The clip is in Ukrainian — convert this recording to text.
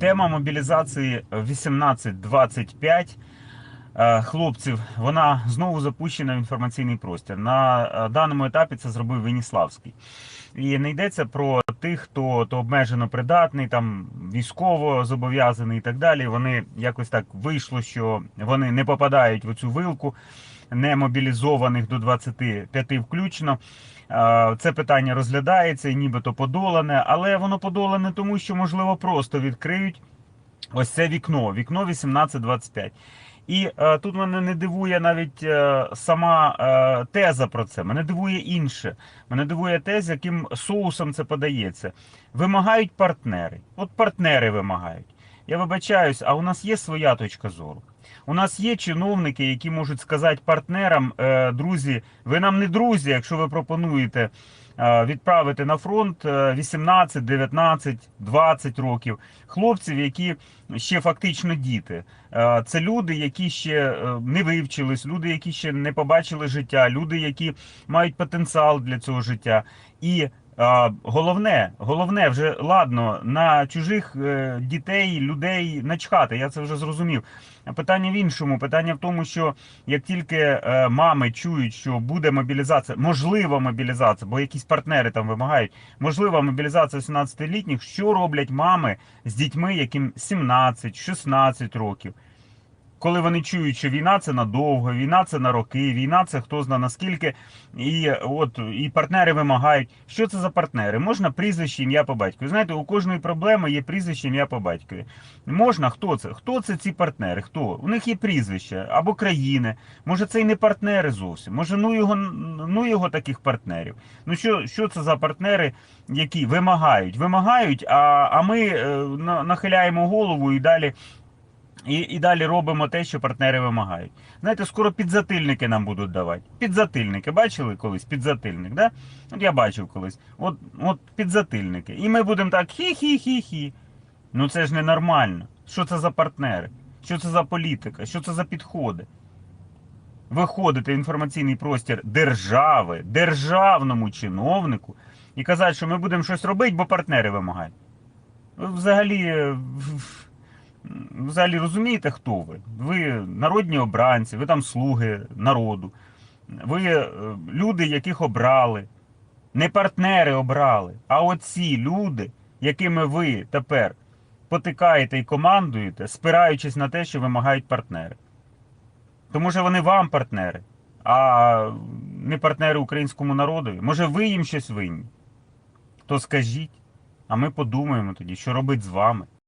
Тема мобілізації 18-25 е, хлопців. Вона знову запущена в інформаційний простір. На е, даному етапі це зробив Веніславський. І не йдеться про тих, хто то обмежено придатний, там військово зобов'язаний і так далі. Вони якось так вийшло, що вони не попадають в цю вилку не мобілізованих до 25 включно. Це питання розглядається і нібито подолане, але воно подолане тому, що можливо просто відкриють ось це вікно, вікно 18-25. І е, тут мене не дивує навіть е, сама е, теза про це. Мене дивує інше. Мене дивує те, з яким соусом це подається. Вимагають партнери. От партнери вимагають. Я вибачаюсь, а у нас є своя точка зору. У нас є чиновники, які можуть сказати партнерам, е, друзі, ви нам не друзі, якщо ви пропонуєте е, відправити на фронт е, 18, 19, 20 років хлопців, які ще фактично діти. Е, Це люди, які ще не вивчились, люди, які ще не побачили життя, люди, які мають потенціал для цього життя. І головне, головне, вже ладно, на чужих е, дітей, людей начхати, я це вже зрозумів. Питання в іншому. Питання в тому, що як тільки е, мами чують, що буде мобілізація, можлива мобілізація, бо якісь партнери там вимагають, можлива мобілізація 17-літніх, що роблять мами з дітьми, яким 17-16 років? Коли вони чують, що війна це надовго, війна це на роки, війна це хто зна наскільки, і от і партнери вимагають. Що це за партнери? Можна прізвище, ім'я по батькові. Знаєте, у кожної проблеми є прізвище, ім'я по батькові. Можна, хто це? Хто це ці партнери? Хто? У них є прізвище або країни. Може, це і не партнери зовсім. Може, ну його ну його таких партнерів. Ну що, що це за партнери, які вимагають? Вимагають, а, а ми е, нахиляємо голову і далі. І, і далі робимо те, що партнери вимагають. Знаєте, скоро підзатильники нам будуть давати. Підзатильники. Бачили колись? Підзатильник, да? От я бачив колись. От, от підзатильники. І ми будемо так хі-хі-хі-хі. Ну це ж ненормально. Що це за партнери? Що це за політика? Що це за підходи? Виходити в інформаційний простір держави, державному чиновнику і казати, що ми будемо щось робити, бо партнери вимагають. Ви взагалі. Взагалі розумієте, хто ви? Ви народні обранці, ви там слуги народу. Ви е, люди, яких обрали. Не партнери обрали, а оці люди, якими ви тепер потикаєте і командуєте, спираючись на те, що вимагають партнери. Тому що вони вам партнери, а не партнери українському народові. Може, ви їм щось винні? То скажіть, а ми подумаємо тоді, що робить з вами.